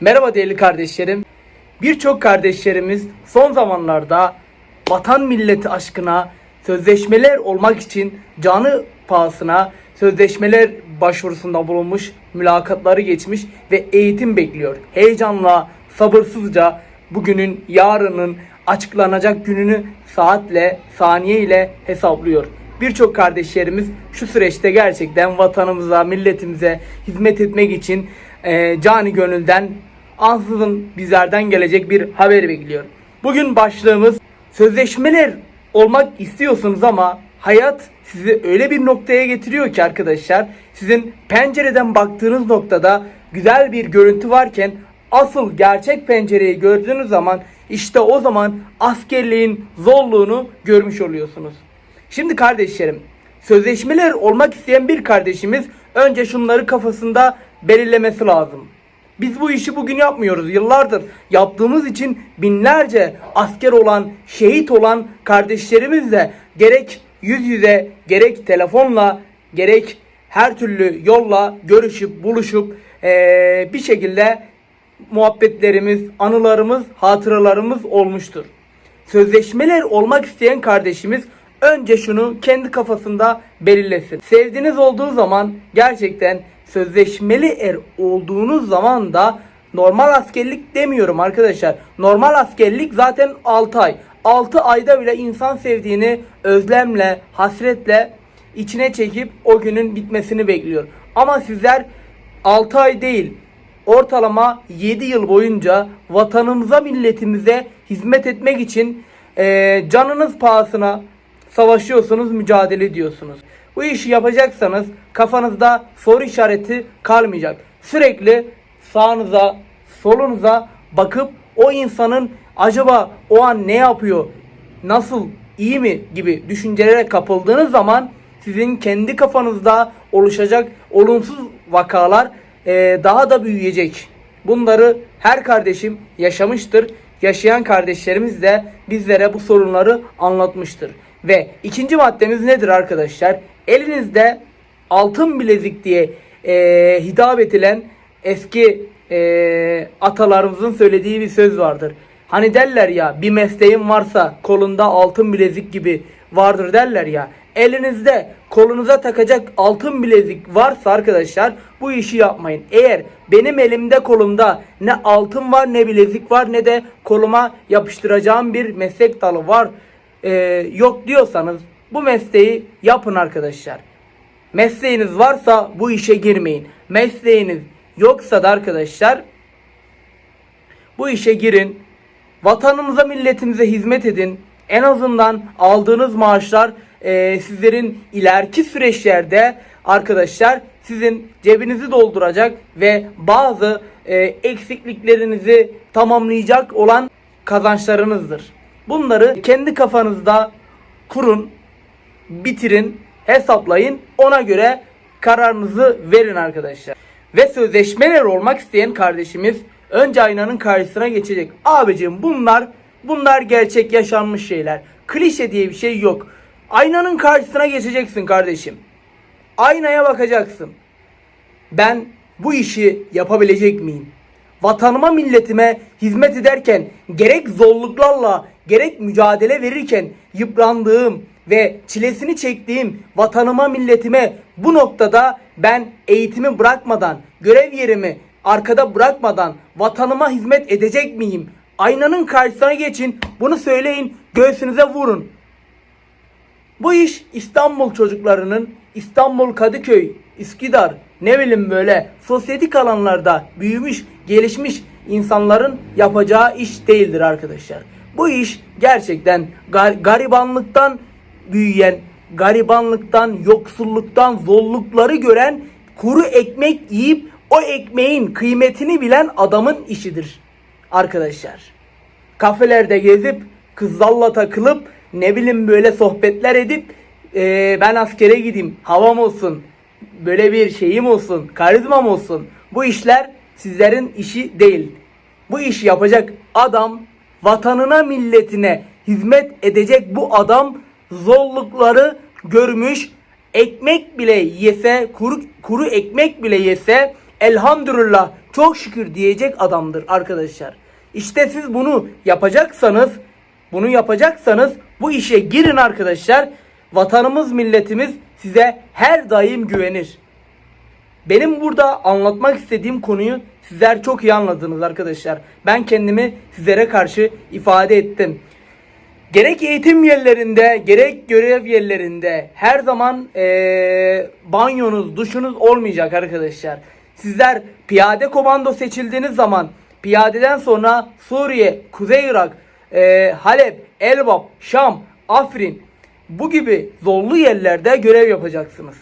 Merhaba değerli kardeşlerim. Birçok kardeşlerimiz son zamanlarda vatan milleti aşkına sözleşmeler olmak için canı pahasına sözleşmeler başvurusunda bulunmuş, mülakatları geçmiş ve eğitim bekliyor. Heyecanla, sabırsızca bugünün, yarının açıklanacak gününü saatle, saniye ile hesaplıyor. Birçok kardeşlerimiz şu süreçte gerçekten vatanımıza, milletimize hizmet etmek için e, cani gönülden ansızın bizlerden gelecek bir haber bekliyor. Bugün başlığımız sözleşmeler olmak istiyorsunuz ama hayat sizi öyle bir noktaya getiriyor ki arkadaşlar sizin pencereden baktığınız noktada güzel bir görüntü varken asıl gerçek pencereyi gördüğünüz zaman işte o zaman askerliğin zorluğunu görmüş oluyorsunuz. Şimdi kardeşlerim, sözleşmeler olmak isteyen bir kardeşimiz önce şunları kafasında belirlemesi lazım. Biz bu işi bugün yapmıyoruz. Yıllardır yaptığımız için binlerce asker olan, şehit olan kardeşlerimiz de gerek yüz yüze, gerek telefonla, gerek her türlü yolla görüşüp, buluşup eee, bir şekilde muhabbetlerimiz, anılarımız, hatıralarımız olmuştur. Sözleşmeler olmak isteyen kardeşimiz önce şunu kendi kafasında belirlesin. Sevdiğiniz olduğu zaman gerçekten sözleşmeli er olduğunuz zaman da normal askerlik demiyorum arkadaşlar. Normal askerlik zaten 6 ay. 6 ayda bile insan sevdiğini özlemle, hasretle içine çekip o günün bitmesini bekliyor. Ama sizler 6 ay değil ortalama 7 yıl boyunca vatanımıza milletimize hizmet etmek için eee, canınız pahasına savaşıyorsunuz, mücadele ediyorsunuz. Bu işi yapacaksanız kafanızda soru işareti kalmayacak. Sürekli sağınıza, solunuza bakıp o insanın acaba o an ne yapıyor, nasıl, iyi mi gibi düşüncelere kapıldığınız zaman sizin kendi kafanızda oluşacak olumsuz vakalar daha da büyüyecek. Bunları her kardeşim yaşamıştır. Yaşayan kardeşlerimiz de bizlere bu sorunları anlatmıştır. Ve ikinci maddemiz nedir arkadaşlar? Elinizde altın bilezik diye eee hitap edilen eski eee, atalarımızın söylediği bir söz vardır. Hani derler ya bir mesleğin varsa kolunda altın bilezik gibi vardır derler ya. Elinizde kolunuza takacak altın bilezik varsa arkadaşlar bu işi yapmayın. Eğer benim elimde kolumda ne altın var ne bilezik var ne de koluma yapıştıracağım bir meslek dalı var e, yok diyorsanız bu mesleği yapın arkadaşlar. Mesleğiniz varsa bu işe girmeyin. Mesleğiniz yoksa da arkadaşlar bu işe girin. Vatanımıza, milletimize hizmet edin. En azından aldığınız maaşlar e, sizlerin ileriki süreçlerde arkadaşlar sizin cebinizi dolduracak ve bazı e, eksikliklerinizi tamamlayacak olan kazançlarınızdır. Bunları kendi kafanızda kurun, bitirin, hesaplayın. Ona göre kararınızı verin arkadaşlar. Ve sözleşmeler olmak isteyen kardeşimiz önce aynanın karşısına geçecek. Abicim bunlar bunlar gerçek yaşanmış şeyler. Klişe diye bir şey yok. Aynanın karşısına geçeceksin kardeşim. Aynaya bakacaksın. Ben bu işi yapabilecek miyim? Vatanıma milletime hizmet ederken gerek zorluklarla gerek mücadele verirken yıprandığım ve çilesini çektiğim vatanıma milletime bu noktada ben eğitimi bırakmadan görev yerimi arkada bırakmadan vatanıma hizmet edecek miyim? Aynanın karşısına geçin bunu söyleyin göğsünüze vurun. Bu iş İstanbul çocuklarının İstanbul Kadıköy, Üsküdar ne bileyim böyle sosyetik alanlarda büyümüş, gelişmiş insanların yapacağı iş değildir arkadaşlar. Bu iş gerçekten gar- garibanlıktan büyüyen, garibanlıktan, yoksulluktan, zorlukları gören, kuru ekmek yiyip o ekmeğin kıymetini bilen adamın işidir arkadaşlar kafelerde gezip kızlarla takılıp ne bileyim böyle sohbetler edip eee, ben askere gideyim havam olsun böyle bir şeyim olsun karizmam olsun bu işler sizlerin işi değil. Bu işi yapacak adam vatanına milletine hizmet edecek bu adam zorlukları görmüş ekmek bile yese kuru, kuru ekmek bile yese elhamdülillah çok şükür diyecek adamdır arkadaşlar. İşte siz bunu yapacaksanız, bunu yapacaksanız bu işe girin arkadaşlar. Vatanımız, milletimiz size her daim güvenir. Benim burada anlatmak istediğim konuyu sizler çok iyi anladınız arkadaşlar. Ben kendimi sizlere karşı ifade ettim. Gerek eğitim yerlerinde, gerek görev yerlerinde her zaman eee, banyonuz, duşunuz olmayacak arkadaşlar. Sizler piyade komando seçildiğiniz zaman piyadeden sonra Suriye, Kuzey Irak, eee, Halep, Elbap, Şam, Afrin bu gibi zorlu yerlerde görev yapacaksınız.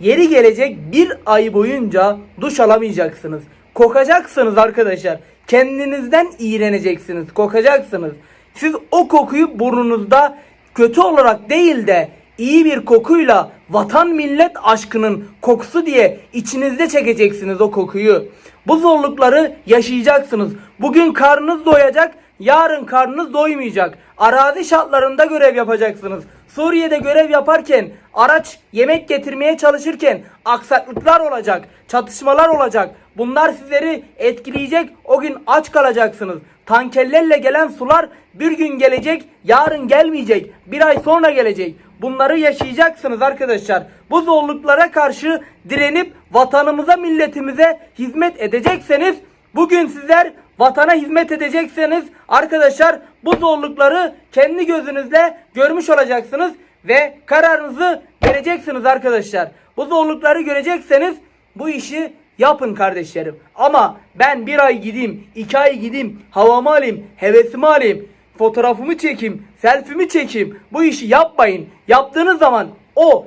Yeri gelecek bir ay boyunca duş alamayacaksınız. Kokacaksınız arkadaşlar. Kendinizden iğreneceksiniz. Kokacaksınız. Siz o kokuyu burnunuzda kötü olarak değil de iyi bir kokuyla vatan millet aşkının kokusu diye içinizde çekeceksiniz o kokuyu. Bu zorlukları yaşayacaksınız. Bugün karnınız doyacak, yarın karnınız doymayacak. Arazi şartlarında görev yapacaksınız. Suriye'de görev yaparken, araç yemek getirmeye çalışırken aksaklıklar olacak, çatışmalar olacak. Bunlar sizleri etkileyecek. O gün aç kalacaksınız. Tankerlerle gelen sular bir gün gelecek, yarın gelmeyecek. Bir ay sonra gelecek. Bunları yaşayacaksınız arkadaşlar. Bu zorluklara karşı direnip vatanımıza, milletimize hizmet edecekseniz bugün sizler vatana hizmet edecekseniz arkadaşlar bu zorlukları kendi gözünüzle görmüş olacaksınız ve kararınızı vereceksiniz arkadaşlar. Bu zorlukları görecekseniz bu işi yapın kardeşlerim. Ama ben bir ay gideyim, iki ay gideyim, havamı alayım, hevesimi alayım, fotoğrafımı çekeyim, selfie'mi çekeyim. Bu işi yapmayın. Yaptığınız zaman o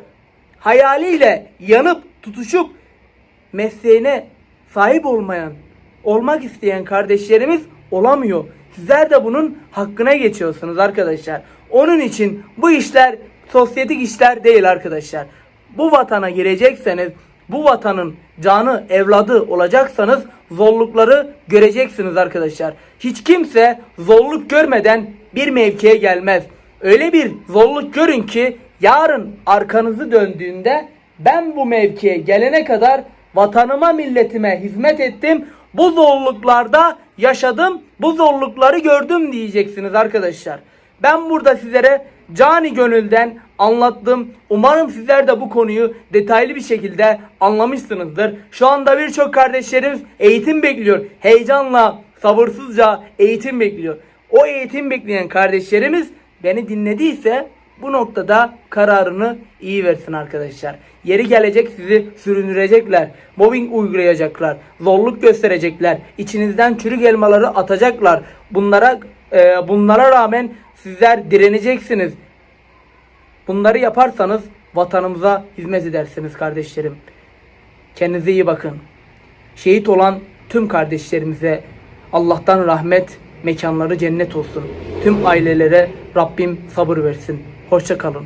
hayaliyle yanıp tutuşup mesleğine sahip olmayan, olmak isteyen kardeşlerimiz olamıyor. Sizler de bunun hakkına geçiyorsunuz arkadaşlar. Onun için bu işler sosyetik işler değil arkadaşlar. Bu vatana girecekseniz, bu vatanın canı, evladı olacaksanız zorlukları göreceksiniz arkadaşlar. Hiç kimse zorluk görmeden bir mevkiye gelmez. Öyle bir zorluk görün ki yarın arkanızı döndüğünde ben bu mevkiye gelene kadar vatanıma milletime hizmet ettim. Bu zorluklarda yaşadım. Bu zorlukları gördüm diyeceksiniz arkadaşlar. Ben burada sizlere cani gönülden anlattım. Umarım sizler de bu konuyu detaylı bir şekilde anlamışsınızdır. Şu anda birçok kardeşlerimiz eğitim bekliyor. Heyecanla, sabırsızca eğitim bekliyor. O eğitim bekleyen kardeşlerimiz beni dinlediyse bu noktada kararını iyi versin arkadaşlar. Yeri gelecek sizi süründürecekler. Mobbing uygulayacaklar. Zorluk gösterecekler. İçinizden çürük elmaları atacaklar. Bunlara e, bunlara rağmen sizler direneceksiniz. Bunları yaparsanız vatanımıza hizmet edersiniz kardeşlerim. Kendinize iyi bakın. Şehit olan tüm kardeşlerimize Allah'tan rahmet, mekanları cennet olsun. Tüm ailelere Rabbim sabır versin. Hoşça kalın.